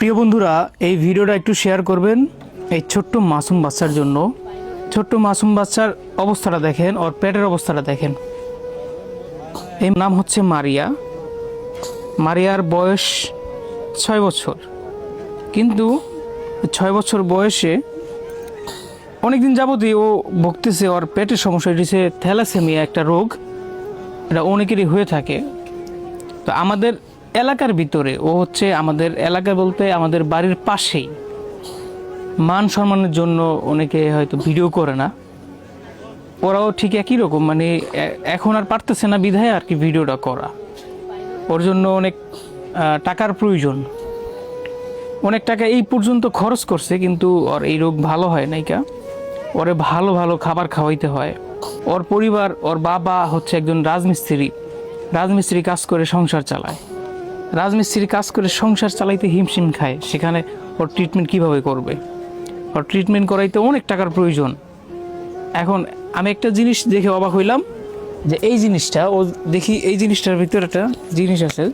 প্রিয় বন্ধুরা, এই ভিডিওটা একটু শেয়ার করবেন এই ছোট্ট মাসুম বাচ্চার জন্য। ছোট্ট মাসুম বাচ্চার অবস্থাটা দেখেন, ওর পেটের অবস্থাটা দেখেন। এই নাম হচ্ছে মারিয়া। মারিয়ার বয়স ছয় বছর। কিন্তু ছয় বছর বয়সে অনেকদিন যাবতই ও ভুগতেছে, ওর পেটের সমস্যা, এটি হচ্ছে থ্যালাসেমিয়া একটা রোগ। এটা অনেকেরই হয়ে থাকে। তো আমাদের এলাকার ভিতরে, ও হচ্ছে আমাদের এলাকা বলতে আমাদের বাড়ির পাশেই। মান সম্মানের জন্য অনেকে হয়তো ভিডিও করে না। ওরাও ঠিক একই রকম মানে এখন আর পারতেছে না বিধায় আর কি ভিডিওটা করা। ওর জন্য অনেক টাকার প্রয়োজন। অনেক টাকা এই পর্যন্ত খরচ করছে, কিন্তু ওর এই রোগ ভালো হয় নাইকা ওরে ভালো ভালো খাবার খাওয়াইতে হয়। ওর পরিবার, ওর বাবা হচ্ছে একজন রাজমিস্ত্রি। রাজমিস্ত্রি কাজ করে, সংসার চালায়। রাজমিস্ত্রি কাজ করে সংসার চালাইতে হিমশিম খায়, সেখানে ওর ট্রিটমেন্ট কীভাবে করবে? ওর ট্রিটমেন্ট করাইতে অনেক টাকার প্রয়োজন। এখন আমি একটা জিনিস দেখে অবাক হইলাম যে এই জিনিসটা, ও দেখি এই জিনিসটার ভিতরে একটা জিনিস আছে,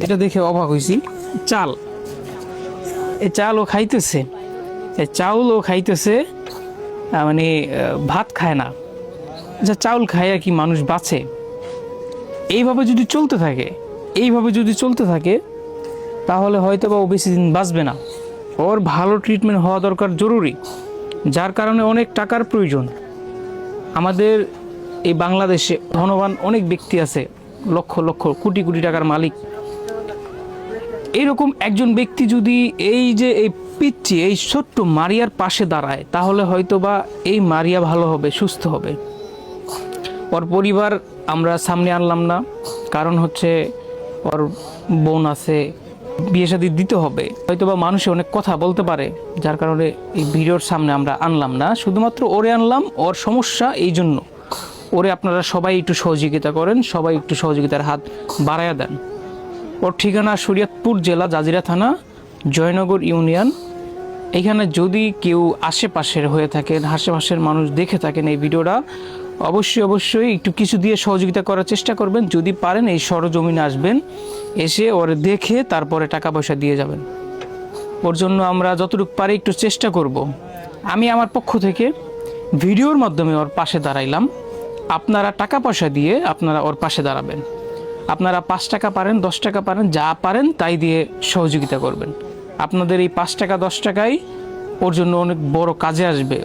যেটা দেখে অবাক হয়েছি চাল। এই চাল ও খাইতেছে। এই চাউল ও খাইতেছে মানে ভাত খায় না। যা চাউল খায় আর কি মানুষ বাঁচে। এইভাবে যদি চলতে থাকে এইভাবে যদি চলতে থাকে, তাহলে হয়তো বা ও বেশি দিন বাঁচবে না। ওর ভালো ট্রিটমেন্ট হওয়া দরকার জরুরি, যার কারণে অনেক টাকার প্রয়োজন। আমাদের এই বাংলাদেশে ধনবান অনেক ব্যক্তি আছে, লক্ষ লক্ষ কোটি কোটি টাকার মালিক। এইরকম একজন ব্যক্তি যদি এই যে এই পিচ্ছি এই ছোট্ট মারিয়ার পাশে দাঁড়ায়, তাহলে হয়তো বা এই মারিয়া ভালো হবে, সুস্থ হবে। ওর পরিবার আমরা সামনে আনলাম না, কারণ হচ্ছে ওর বোন আছে, বিয়ে শাদি দিতে হবে। হয়তো বা মানুষে অনেক কথা বলতে পারে, যার কারণে এই ভিডিওর সামনে আমরা আনলাম না। শুধুমাত্র ওরে আনলাম, ওর সমস্যা এই জন্য। ওরে আপনারা সবাই একটু সহযোগিতা করেন, সবাই একটু সহযোগিতার হাত বাড়ায়া দেন। ওর ঠিকানা শরীয়তপুর জেলা, জাজিরা থানা, জয়নগর ইউনিয়ন। এখানে যদি কেউ আশেপাশের হয়ে থাকেন, আশেপাশের মানুষ দেখে থাকেন এই ভিডিওটা অবশ্যই অবশ্যই একটু কিছু দিয়ে সহযোগিতা করার চেষ্টা করবেন। যদি পারেন এই সরজমিনে আসবেন, এসে ওর দেখে তারপরে টাকা পয়সা দিয়ে যাবেন। ওর জন্য আমরা যতটুকু পারি একটু চেষ্টা করব। আমি আমার পক্ষ থেকে ভিডিওর মাধ্যমে ওর পাশে দাঁড়াইলাম। আপনারা টাকা পয়সা দিয়ে আপনারা ওর পাশে দাঁড়াবেন। আপনারা পাঁচ টাকা পারেন, দশ টাকা পারেন, যা পারেন তাই দিয়ে সহযোগিতা করবেন। আপনাদের এই পাঁচ টাকা, দশ টাকাই ওর জন্য অনেক বড় কাজে আসবে।